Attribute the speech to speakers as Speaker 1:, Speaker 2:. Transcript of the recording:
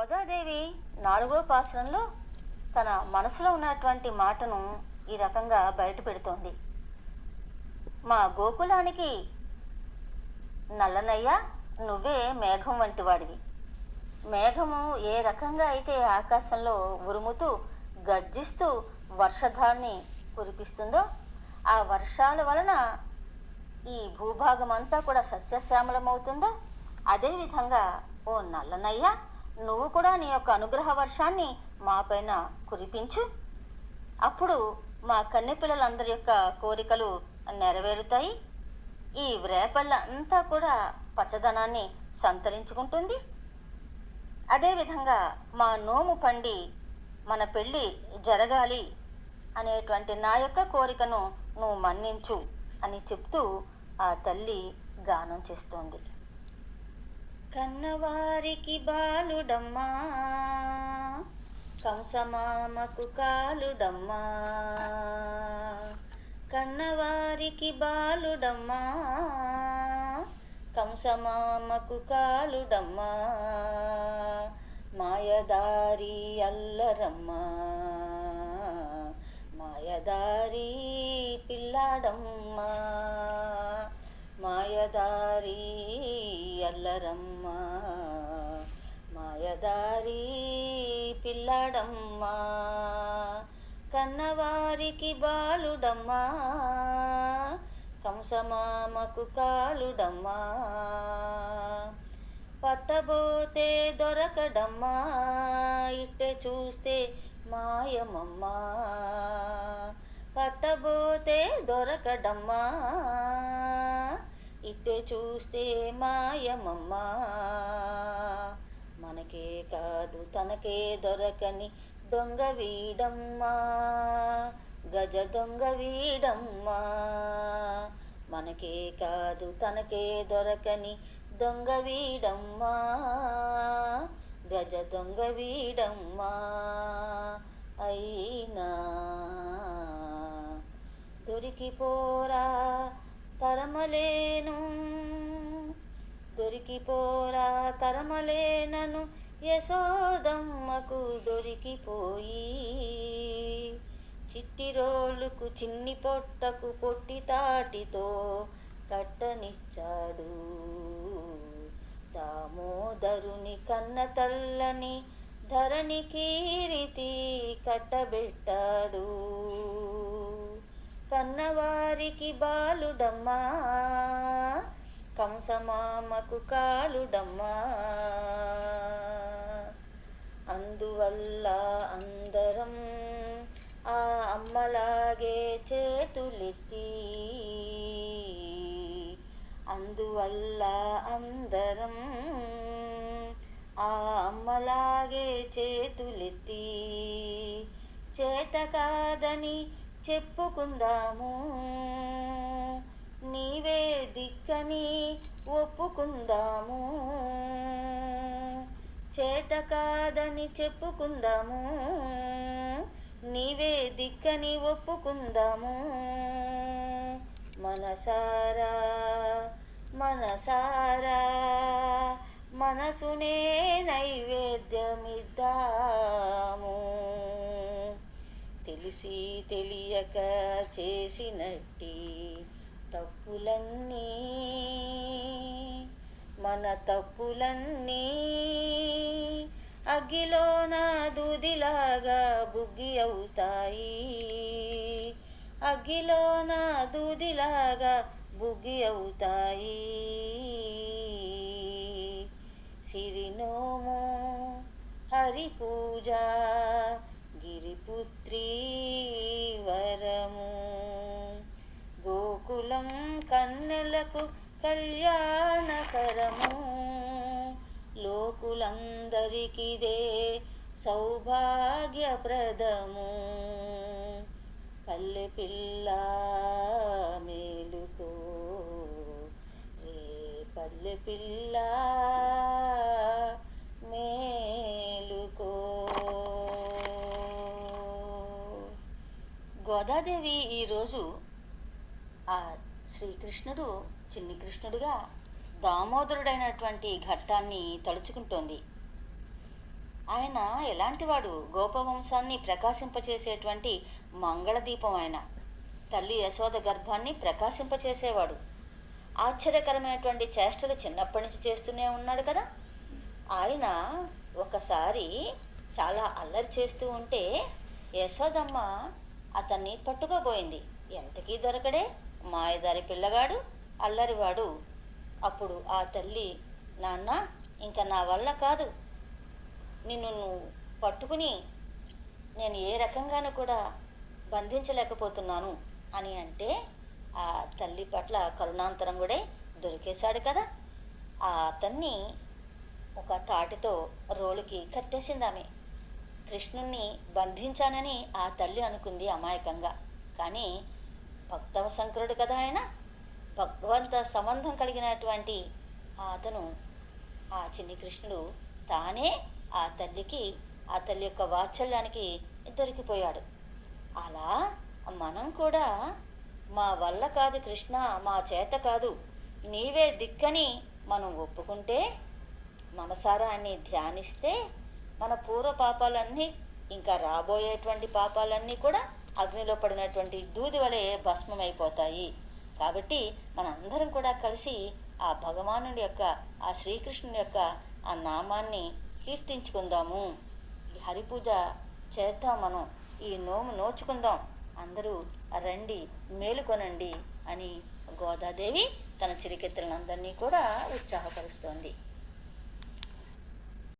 Speaker 1: గోదాదేవి నాలుగో పాశ్రంలో తన మనసులో ఉన్నటువంటి మాటను ఈ రకంగా బయట పెడుతోంది. మా గోకులానికి నల్లనయ్య నువ్వే మేఘం వంటి వాడివి. మేఘము ఏ రకంగా అయితే ఆకాశంలో ఉరుముతూ గర్జిస్తూ వర్షధాన్ని కురిపిస్తుందో ఆ వర్షాల వలన ఈ భూభాగం అంతా కూడా సస్యశ్యామలమవుతుందో అదేవిధంగా ఓ నల్లనయ్య నువ్వు కూడా నీ యొక్క అనుగ్రహ వర్షాన్ని మాపైన కురిపించు. అప్పుడు మా కన్నెపిల్లలందరి యొక్క కోరికలు నెరవేరుతాయి. ఈ రేపల్ల అంతా కూడా పచ్చదనాన్ని సంతరించుకుంటుంది. అదేవిధంగా మా నోము పండి మన పెళ్ళి జరగాలి అనేటువంటి నా యొక్క కోరికను నువ్వు మన్నించు అని చెప్తూ ఆ తల్లి గానం చేస్తోంది. కన్నవారికి బాలుడమ్మా. కంసమామకు కాలుడమ్మా. కన్నవారికి బాలుడమ్మా. కంసమామకు కాలుడమ్మా. మాయదారి అల్లరమ్మా. మాయదారి పిల్లాడమ్మా. మాయదారి చల్లరమ్మా మాయదారి పిల్లాడమ్మా కన్నవారికి బాలుడమ్మా కంసమామకు కాలుడమ్మా పట్టబోతే దొరకడమ్మా ఇట్టే చూస్తే మాయమమ్మా పట్టబోతే దొరకడమ్మా ఇట్టే చూస్తే మాయమమ్మా. మనకే కాదు తనకే దొరకని దొంగ వీడమ్మా. గజ దొంగ వీడమ్మా. మనకే కాదు తనకే దొరకని దొంగ వీడమ్మా. గజ దొంగ వీడమ్మా. అయినా దొరికిపోరా తరమలేను. దొరికిపోరా తరమలేనను యశోదమ్మకు దొరికిపోయి. చిట్టి రోలుకు చిన్ని పొట్టకు పొట్టి తాటితో కట్టనిచ్చాడు. దామోదరుని కన్న తల్లని ధరణి కీరితి కట్టబెట్టాడు. కన్నవారికి బాలుడమ్మా. కంసమామకు కాలుడమ్మా. అందువల్ల అందరం ఆ అమ్మలాగే చేతులెత్తి అందువల్ల అందరం ఆ అమ్మలాగే చేతులెత్తి చేత కాదని చెప్పుకుందాము. నీవే దిక్కని ఒప్పుకుందాము. చేత కాదని చెప్పుకుందాము. నీవే దిక్కని ఒప్పుకుందాము. మనసారా మనసారా మనసునే నైవేద్యమిద్దాము. తెలిసి తెలియక చేసినట్టి తప్పులన్నీ మన తప్పులన్నీ అగ్గిలోన దూదిలాగా బుగ్గి అవుతాయి. అగ్గిలోన దూదిలాగా బుగ్గి అవుతాయి. సిరినోము హరి పూజ పుత్రీ వరము గోకులం కన్నెలకు కళ్యాణకరము. లోకులందరికిదే సౌభాగ్యప్రదము. పల్లె పిల్ల మేలుకో రే పల్లె పిల్లా గోదాదేవి ఈరోజు ఆ శ్రీకృష్ణుడు చిన్ని కృష్ణుడుగా దామోదరుడైనటువంటి ఘట్టాన్ని తలుచుకుంటోంది. ఆయన ఎలాంటివాడు గోపవంశాన్ని ప్రకాశింపచేసేటువంటి మంగళదీపం ఆయన. తల్లి యశోద గర్భాన్ని ప్రకాశింపచేసేవాడు. ఆశ్చర్యకరమైనటువంటి చేష్టలు చిన్నప్పటి నుంచి చేస్తూనే ఉన్నాడు కదా. ఆయన ఒకసారి చాలా అల్లరి చేస్తూ ఉంటే యశోదమ్మ అతన్ని పట్టుకోబోయింది. ఎంతకీ దొరకడే? మాయదారి పిల్లగాడు అల్లరివాడు. అప్పుడు ఆ తల్లి నాన్న ఇంకా నా వల్ల కాదు. నిన్ను నువ్వు పట్టుకుని నేను ఏ రకంగానూ కూడా బంధించలేకపోతున్నాను అని అంటే ఆ తల్లి పట్ల కరుణాంతరం కూడా దొరికేశాడు కదా. ఆ అతన్ని ఒక తాటితో రోలుకి కట్టేసింది ఆమె కృష్ణుణ్ణి బంధించానని ఆ తల్లి అనుకుంది అమాయకంగా. కానీ భక్తవశంకరుడు కదా ఆయన? భగవంత సంబంధం కలిగినటువంటి అతను ఆ చిన్ని కృష్ణుడు తానే ఆ తల్లికి ఆ తల్లి యొక్క వాత్సల్యానికి దొరికిపోయాడు. అలా మనం కూడా మా వల్ల కాదు కృష్ణ మా చేత కాదు నీవే దిక్కని మనం ఒప్పుకుంటే మనసారా అని ధ్యానిస్తే మన పూర్వ పాపాలన్నీ ఇంకా రాబోయేటువంటి పాపాలన్నీ కూడా అగ్నిలో పడినటువంటి దూది వలె భస్మమైపోతాయి. కాబట్టి మనందరం కూడా కలిసి ఆ భగవానుడి యొక్క ఆ శ్రీకృష్ణుని యొక్క ఆ నామాన్ని కీర్తించుకుందాము. ఈ హరిపూజ చేద్దాం మనం. ఈ నోము నోచుకుందాం. అందరూ రండి మేలుకొనండి అని గోదాదేవి తన చిరికెత్తులందరినీ కూడా ఉత్సాహపరుస్తోంది.